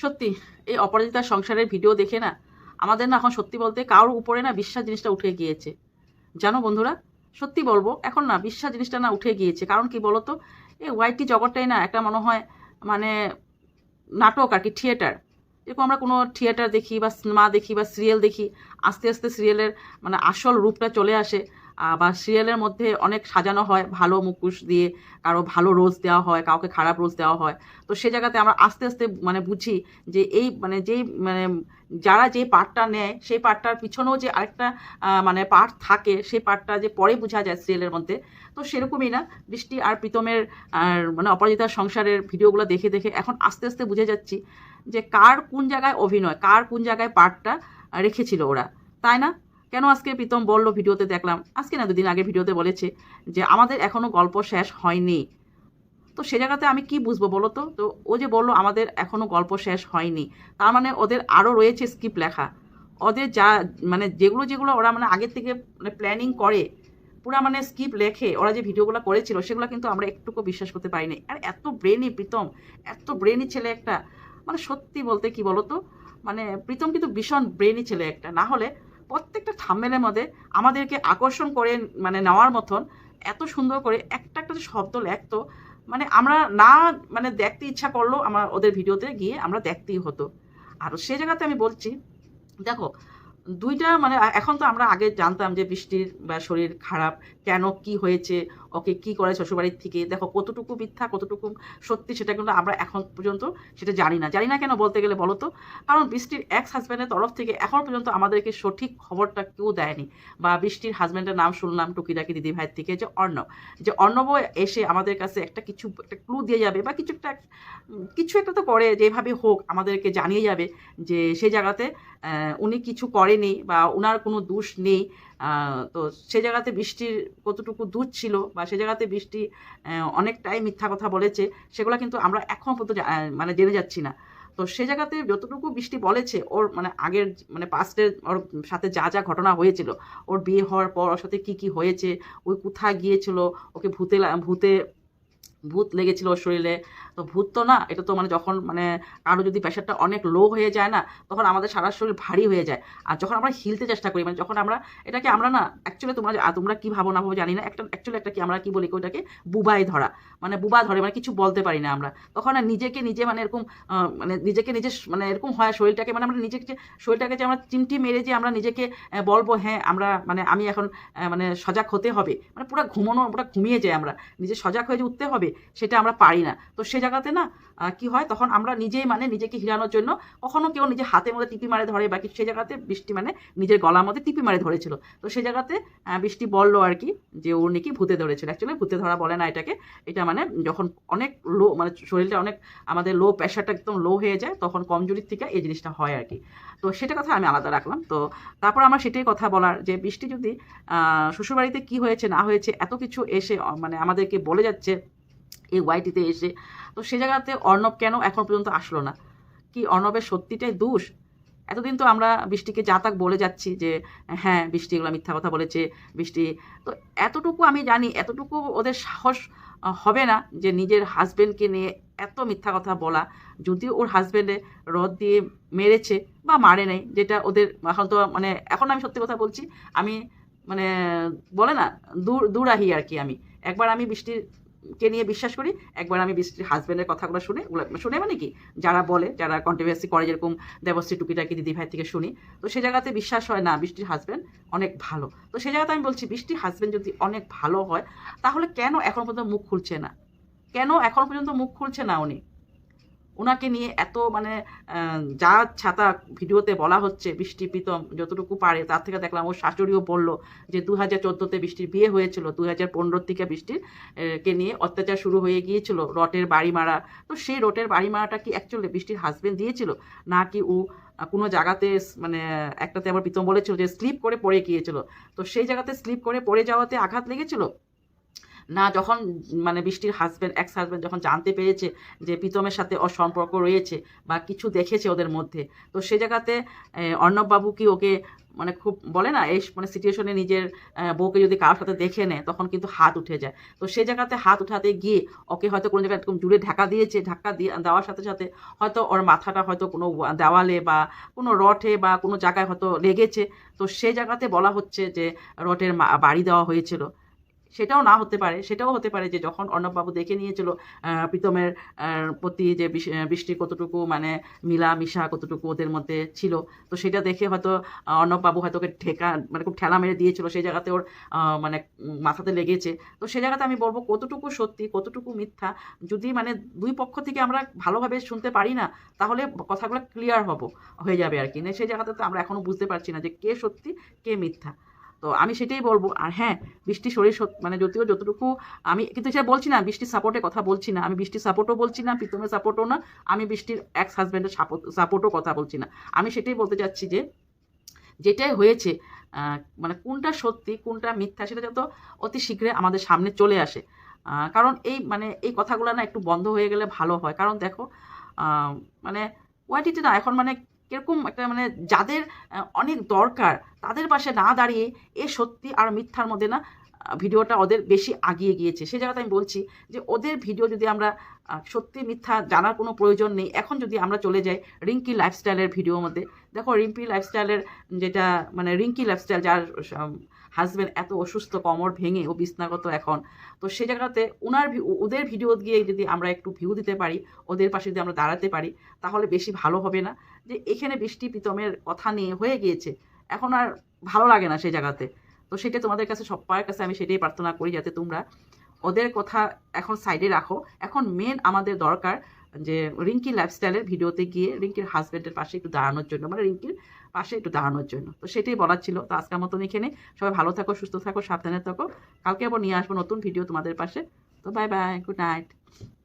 সত্যি, এই অপরাজিতার সংসারের ভিডিও দেখে না, আমাদের না এখন সত্যি বলতে কারোর উপরে না বিশ্বাস জিনিসটা উঠে গিয়েছে। জানো বন্ধুরা, সত্যি বলব, এখন না বিশ্বাস জিনিসটা না উঠে গিয়েছে। কারণ কি বলতো, এই ওয়াইটি জগৎটাই না একটা মনে হয় মানে নাটক আর কি, থিয়েটার। এরকম আমরা কোনো থিয়েটার দেখি বা সিনেমা দেখি বা সিরিয়াল দেখি, আস্তে আস্তে সিরিয়ালের মানে আসল রূপটা চলে আসে। বা সিরিয়ালের মধ্যে অনেক সাজানো হয়, ভালো মুখোশ দিয়ে, কারও ভালো রোজ দেওয়া হয়, কাউকে খারাপ রোজ দেওয়া হয়। তো সে জায়গাতে আমরা আস্তে আস্তে মানে বুঝি যে এই মানে যেই মানে যারা যে পার্টটা নেয়, সেই পার্টটার পিছনেও যে আরেকটা মানে পার্ট থাকে, সেই পার্টটা যে পরে বোঝা যায় সিরিয়ালের মধ্যে। তো সেরকমই না। বৃষ্টি আর প্রীতমের মানে অপরাজিতার সংসারের ভিডিওগুলো দেখে দেখে এখন আস্তে আস্তে বুঝে যাচ্ছি যে কার কোন জায়গায় অভিনয়, কার কোন জায়গায় পার্টটা রেখেছিল ওরা। তাই না? কেন আজকে প্রীতম বলল ভিডিওতে দেখলাম? আজকে না দুদিন আগে ভিডিওতে বলেছে যে আমাদের এখনও গল্প শেষ হয়নি। তো সে জায়গাতে আমি কি বুঝব বলো তো? তো ও যে বলল আমাদের এখনও গল্প শেষ হয়নি, তার মানে ওদের আরও রয়েছে স্ক্রিপ্ট লেখা। ওদের যা মানে যেগুলো যেগুলো ওরা মানে আগের থেকে মানে প্ল্যানিং করে, পুরা মানে স্কিপ লেখে, ওরা যে ভিডিওগুলো করেছিল, সেগুলো কিন্তু আমরা একটুকু বিশ্বাস করতে পারিনি। আর এত ব্রেনি প্রীতম, এত ব্রেনি ছেলে একটা মানে সত্যি বলতে কি বলতো মানে প্রীতম কিন্তু ভীষণ ব্রেনি ছেলে একটা। না হলে প্রত্যেকটা থাম্বেলের মধ্যে আমাদেরকে আকর্ষণ করে মানে নেওয়ার মতন এত সুন্দর করে একটা একটা শব্দ লেখতো মানে আমরা না মানে দেখতে ইচ্ছা করল আমার ওদের ভিডিওতে গিয়ে আমরা দেখতেই হতো। আর সে জায়গাতে আমি বলছি, দেখো, দুইটা মানে এখন তো আমরা আগে জানতাম যে বৃষ্টির বা শরীর খারাপ, কেন কি হয়েছে ওকে কি করে শ্বশুরবাড়ির থেকে, দেখো কতটুকু মিথ্যা, কতটুকু সত্যি সেটা কিন্তু আমরা এখন পর্যন্ত সেটা জানি না। জানি না কেন বলতে গেলে বলো তো? কারণ বৃষ্টির এক্স হাজব্যান্ডের তরফ থেকে এখন পর্যন্ত আমাদেরকে সঠিক খবরটা কেউ দেয়নি। বা বৃষ্টির হাজব্যান্ডের নাম শুনলাম টুকিটাকি দিদি ভাইয়ের থেকে যে অর্ণব যে অর্ণব এসে আমাদের কাছে একটা কিছু, একটা ক্লু দিয়ে যাবে বা কিছু একটা কিছু একটা তো করে, যেভাবে হোক আমাদেরকে জানিয়ে যাবে যে সেই জায়গাতে উনি কিছু করেনি বা ওনার কোনো দোষ নেই। তো সে জায়গাতে বৃষ্টির কতটুকু দূর ছিল বা সে জায়গাতে বৃষ্টি অনেকটাই মিথ্যা কথা বলেছে, সেগুলো কিন্তু আমরা এখন পর্যন্ত মানে জেনে যাচ্ছি না। তো সে জায়গাতে যতটুকু বৃষ্টি বলেছে, ওর মানে আগের মানে পাস্টের ওর সাথে যা যা ঘটনা হয়েছিল, ওর বিয়ে হওয়ার পর ওর সাথে কী কী হয়েছে ওই কোথায় গিয়েছিল, ওকে ভূতে ভূতে ভূত লেগেছিল ওর শরীরে। তো ভূত তো না, এটা তো মানে যখন মানে কারও যদি প্রেশারটা অনেক লো হয়ে যায় না, তখন আমাদের সারা শরীর ভারী হয়ে যায়। আর যখন আমরা হিলতে চেষ্টা করি মানে যখন আমরা, এটাকে আমরা না অ্যাকচুয়ালি তোমরা তোমরা কি ভাবো না ভাবো জানি না, একটা অ্যাকচুয়ালি একটা কি আমরা কি বলি ওইটাকে বুবাই ধরা। মানে বুবা ধরে মানে কিছু বলতে পারি না আমরা। তখন নিজেকে নিজে মানে এরকম মানে নিজেকে নিজে মানে এরকম হয় শরীরটাকে মানে আমরা নিজেকে শরীরটাকে যে আমরা চিমটি মেরে যে আমরা নিজেকে বলব হ্যাঁ আমরা মানে আমি এখন মানে সজাগ হতে হবে। মানে পুরো ঘুমানো, পুরো ঘুমিয়ে যাই আমরা। নিজে সজাগ হয়ে যে উঠতে হবে সেটা আমরা পারি না। তো সে জায়গাতে না কি হয়? তখন আমরা নিজেই মানে নিজেকে হিরানোর জন্য কখনো কেউ নিজে হাতের মধ্যে টিপি মারে ধরে বা কিছু সে জায়গাতে বৃষ্টি মানে নিজের গলার মধ্যে টিপি মারে ধরেছিল। তো সে জায়গাতে বৃষ্টি বলল আর কি যে ওর নাকি ভূতে ধরেছিল। অ্যাকচুয়ালি ভূতে ধরা বলে না এটাকে। এটা মানে যখন অনেক লো মানে শরীরটা অনেক আমাদের লো প্রেশারটা একদম লো হয়ে যায়, তখন কমজোরির থেকে এই জিনিসটা হয় আর কি। তো সেটা কথা আমি আলাদা রাখলাম। তো তারপর আমার সেটাই কথা বলার যে বৃষ্টি যদি শ্বশুরবাড়িতে কি হয়েছে, না হয়েছে, এত কিছু এসে মানে আমাদেরকে বলে যাচ্ছে এই ওয়াইটিতে এসে। তো সে জায়গাতে অর্ণব কেন এখন পর্যন্ত আসলো না? কি অর্ণবের সত্যিটাই দোষ? এতদিন তো আমরা বৃষ্টিকে যা তাক বলে যাচ্ছি যে হ্যাঁ বৃষ্টি এগুলো মিথ্যা কথা বলেছে, বৃষ্টি। তো এতটুকু আমি জানি, এতটুকু ওদের সাহস হবে না যে নিজের হাজব্যান্ডকে নিয়ে এত মিথ্যা কথা বলা। যদিও ওর হাজব্যান্ডে রদ দিয়ে মেরেছে বা মারে নাই, যেটা ওদের এখন তো মানে এখন আমি সত্যি কথা বলছি, আমি মানে বলে না, দূর, দূরাহি আর কি আমি। একবার আমি বৃষ্টির কে নিয়ে বিশ্বাস করি? একবার আমি বৃষ্টির হাজব্যান্ডের কথাগুলো শুনে শুনে মানে কি? যারা বলে, যারা কন্ট্রোভার্সি করে যেরকম দেবশ্রী টুকিটাকি দিদি ভাই থেকে শুনি, তো সে জায়গাতে বিশ্বাস হয় না বৃষ্টির হাজব্যান্ড অনেক ভালো। তো সে জায়গাতে আমি বলছি, বৃষ্টির হাজব্যান্ড যদি অনেক ভালো হয়, তাহলে কেন এখন পর্যন্ত মুখ খুলছে না? কেন এখন পর্যন্ত মুখ খুলছে না উনি? ওনাকে নিয়ে এত মানে যা ছাতা ভিডিওতে বলা হচ্ছে বৃষ্টি প্রীতম যতটুকু পারে, তার থেকে দেখলাম ওর শাশুড়িও বলল যে দু হাজার চোদ্দোতে বৃষ্টির বিয়ে হয়েছিল দু হাজার পনেরোর থেকে বৃষ্টির কে নিয়ে অত্যাচার শুরু হয়ে গিয়েছিল, রটের বাড়ি মারা। তো সেই রটের বাড়ি মারাটা কি অ্যাকচুয়ালি বৃষ্টির হাজবেন্ড দিয়েছিল? না কি ও কোনো জায়গাতে মানে একটাতে আবার প্রীতম বলেছিল যে স্লিপ করে পড়ে গিয়েছিল? তো সেই জায়গাতে স্লিপ করে পড়ে যাওয়াতে আঘাত লেগেছিল? না যখন মানে বৃষ্টির হাজব্যান্ড এক্স হাজব্যান্ড যখন জানতে পেরেছে যে প্রীতমের সাথে ওর সম্পর্ক রয়েছে বা কিছু দেখেছে ওদের মধ্যে, তো সে জায়গাতে অর্ণববাবু কি ওকে মানে খুব বলে না, এই মানে সিচুয়েশনে নিজের বউকে যদি কারোর সাথে দেখে নেয়, তখন কিন্তু হাত উঠে যায়। তো সেই জায়গাতে হাত উঠাতে গিয়ে ওকে হয়তো কোনো জায়গায় এরকম জুড়ে ঢাকা দিয়েছে, ঢাকা দিয়ে দেওয়ার সাথে সাথে হয়তো ওর মাথাটা হয়তো কোনো দেওয়ালে বা কোনো রটে বা কোনো জায়গায় হয়তো লেগেছে। তো সেই জায়গাতে বলা হচ্ছে যে রটের বাড়ি দেওয়া হয়েছিল। সেটাও না হতে পারে, সেটাও হতে পারে যে যখন অর্ণববাবু দেখে নিয়েছিল প্রীতমের প্রতি যে বৃষ্টি কতটুকু মানে মিলা মিশা কতটুকু ওদের মধ্যে ছিল, তো সেটা দেখে হয়তো অর্ণববাবু হয়তো ওকে ঠেকা মানে খুব ঠেলা মেরে দিয়েছিল সেই জায়গাতে ওর মানে মাথাতে লেগেছে। তো সেই জায়গাতে আমি বলব কতটুকু সত্যি, কতটুকু মিথ্যা, যদি মানে দুই পক্ষ থেকে আমরা ভালোভাবে শুনতে পারি না, তাহলে কথাগুলো ক্লিয়ার হব, হয়ে যাবে আর কি। না সেই জায়গাতে তো আমরা এখনও বুঝতে পারছি না যে কে সত্যি, কে মিথ্যা। তো আমি সেটাই বলব। আর হ্যাঁ বৃষ্টি শরীর মানে যদিও যতটুকু আমি, কিন্তু সেটা বলছি না বৃষ্টির সাপোর্টের কথা বলছি না। আমি বৃষ্টির সাপোর্টও বলছি না প্রীতমের সাপোর্টও না। আমি বৃষ্টির এক্স হাজব্যান্ডের সাপোর্টও কথা বলছি না। আমি সেটাই বলতে চাচ্ছি যে, যেটাই হয়েছে মানে কোনটা সত্যি, কোনটা মিথ্যা, সেটা যত অতি শীঘ্রই আমাদের সামনে চলে আসে। কারণ এই মানে এই কথাগুলো না একটু বন্ধ হয়ে গেলে ভালো হয়। কারণ দেখো মানে ওয়াইটিতে না, এখন মানে কীরকম একটা মানে যাদের অনেক দরকার, তাদের পাশে না দাঁড়িয়ে এ সত্যি আর মিথ্যার মধ্যে না ভিডিওটা ওদের বেশি আগিয়ে গিয়েছে। সে জায়গাতে আমি বলছি যে ওদের ভিডিও যদি আমরা সত্যি মিথ্যা জানার কোনো প্রয়োজন নেই, এখন যদি আমরা চলে যাই রিঙ্কি লাইফস্টাইলের ভিডিওর মধ্যে, দেখো রিম্পি লাইফস্টাইলের যেটা মানে রিঙ্কি লাইফস্টাইল যার হাজব্যান্ড এত অসুস্থ, কমর ভেঙে ও বিছনাগত এখন, তো সে জায়গাতে ওনার ওদের ভিডিও গিয়ে যদি আমরা একটু ভিউ দিতে পারি, ওদের পাশে যদি আমরা দাঁড়াতে পারি, তাহলে বেশি ভালো হবে না। যে এখানে বৃষ্টি প্রীতমের কথা নিয়ে হয়ে গিয়েছে, এখন আর ভালো লাগে না সেই জায়গাতে। তো সেটা তোমাদের কাছে সবার কাছে আমি সেটাই প্রার্থনা করি যাতে তোমরা ওদের কথা এখন সাইডে রাখো। এখন মেন আমাদের দরকার যে রিঙ্কি লাইফস্টাইলের ভিডিওতে গিয়ে রিঙ্কির হাজব্যান্ডের পাশে একটু দাঁড়ানোর জন্য মানে রিঙ্কির পাশে একটু দাঁড়ানোর জন্য। তো সেটাই বলার ছিল। তো আজকের মতন এখানে সবাই ভালো থাকো, সুস্থ থাকো, সাবধানে থাকো। কালকে আবার নিয়ে আসব নতুন ভিডিও তোমাদের পাশে। তো বাই বাই গুড নাইট